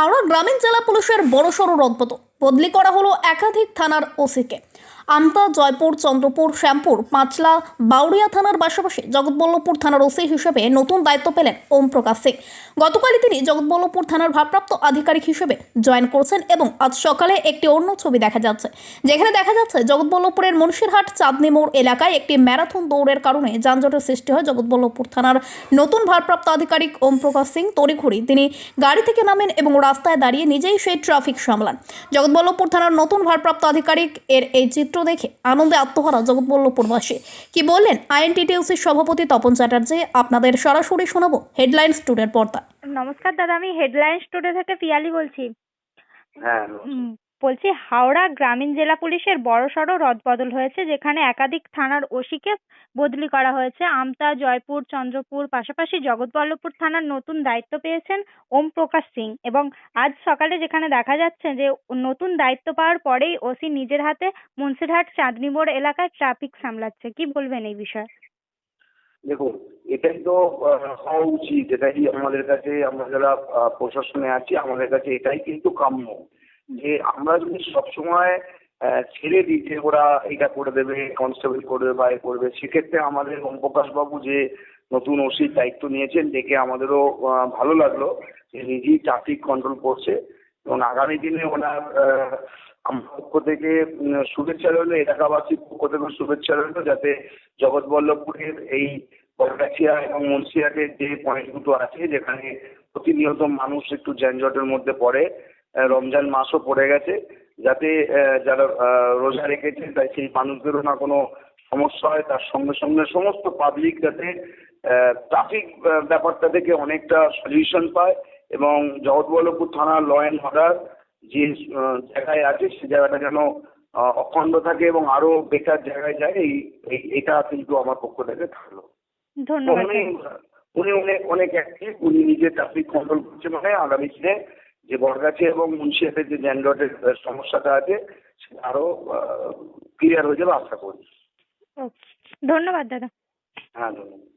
হাওড়া গ্রামীণ জেলা পুলিশের বড়সড় রদপত বদলি করা হলো একাধিক থানার ওসিকে। আমতা, জয়পুর, চন্দ্রপুর, শ্যামপুর, পাঁচলা, বাউরিয়া থানার পাশাপাশি জগৎবল্লভপুর থানার ওসি হিসেবে নতুন দায়িত্ব পেলেন ওম প্রকাশ সিং। গতকালই তিনি জগৎবল্লভপুর থানার ভারপ্রাপ্ত আধিকারিক হিসেবে জয়েন করছেন এবং আজ সকালে একটি অন্য ছবি দেখা যাচ্ছে। যেখানে দেখা যাচ্ছে, জগৎবল্লভপুরের মুন্সিরহাট, চাঁদনি মোড় এলাকায় একটি ম্যারাথন দৌড়ের কারণে যানজটের সৃষ্টি হয় জগৎবল্লভপুর থানার নতুন ভারপ্রাপ্ত আধিকারিক ওম প্রকাশ সিং তড়িঘড়ি। তিনি গাড়ি থেকে নামেন এবং রাস্তায় দাঁড়িয়ে নিজেই সেই ট্রাফিক সামলান। জগৎবল্লভপুর থানার নতুন ভারপ্রাপ্ত আধিকারিক এর এই চিত্র দেখে আনন্দে আত্মহারা জগৎবল্লভপুরবাসী কি বললেন আইএনটিটিউসির সভাপতি তপন চ্যাটার্জি? আপনাদের সরাসরি শোনাবো হেডলাইন স্টুডের পর্দা। নমস্কার দাদা আমি হেডলাইন স্টুডিও থেকে পিয়ালি বলছি। হ্যাঁ উম, বলছি, হাওড়া গ্রামীণ জেলা পুলিশের বড়সড় রদবদল হয়েছে, যেখানে একাধিক থানার ওসিকে বদলি করা হয়েছে। আমতা, জয়পুর, চন্দ্রপুর, পাশাপাশি জগৎবল্লভপুর থানার নতুন দায়িত্ব পেয়েছেন ওম প্রকাশ সিং। এবং আজ সকালে যেখানে দেখা যাচ্ছে যে, নতুন দায়িত্ব পাওয়ার পরেই ওসি নিজের হাতে মুন্সিরহাট, চাঁদনি মোড় এলাকায় ট্রাফিক সামলাচ্ছে। কি বলবেন এই বিষয়ে? দেখুন, এটাই তো হওয়া উচিত। এটাই আমাদের কাছে, আমরা যারা প্রশাসনে আছি, আমাদের কাছে এটাই কিন্তু কাম্য। যে আমরা যদি সবসময় ছেড়ে দিই যে ওরা এটা করে দেবে কনস্টেবল করবে বা এ করবে, সেক্ষেত্রে আমাদের বাবু যে নতুন ওসির দায়িত্ব নিয়েছেন, দেখে আমাদেরও ভালো লাগল যে নিজেই ট্রাফিক কন্ট্রোল করছে। এবং আগামী দিনে ওনার আমার পক্ষ থেকে শুভেচ্ছা রইল, এলাকাবাসীর পক্ষ থেকে শুভেচ্ছা রইল, যাতে জগৎবল্লভপুরের এই বরগাছিয়া এবং মুন্সিয়াটের যে পয়েন্ট দুটো আছে, যেখানে প্রতিনিয়ত মানুষ একটু যানজটের মধ্যে পড়ে রমজান মাসও পড়ে গেছে। যাতে যারা রোজা রেখেছে তাই সেই মানুষদেরও না কোনো সমস্যা হয়। তার সঙ্গে সঙ্গে সমস্ত পাবলিক যাতে ট্রাফিক ব্যাপারটা থেকে অনেকটা সলিউশন পায় এবং জগৎবল্লভপুর থানা ল অ্যান্ড অর্ডার যে জায়গায় আছে সে জায়গাটা যেন অখণ্ড থাকে এবং আরও বেকার জায়গায় যায় এই এটা কিন্তু আমার পক্ষ থেকে থাকল। ধন্যবাদ। উনি অনেক অনেক অ্যাক্টিভ উনি নিজে ট্রাফিক কন্ট্রোল করছে মানে আগামী দিনে যে বরগাছি এবং মুন্সিয়াতে যে যানজটের সমস্যাটা আছে সেটা আরও ক্লিয়ার হয়ে যাবে আশা করি ধন্যবাদ দাদা। হ্যাঁ ধন্যবাদ।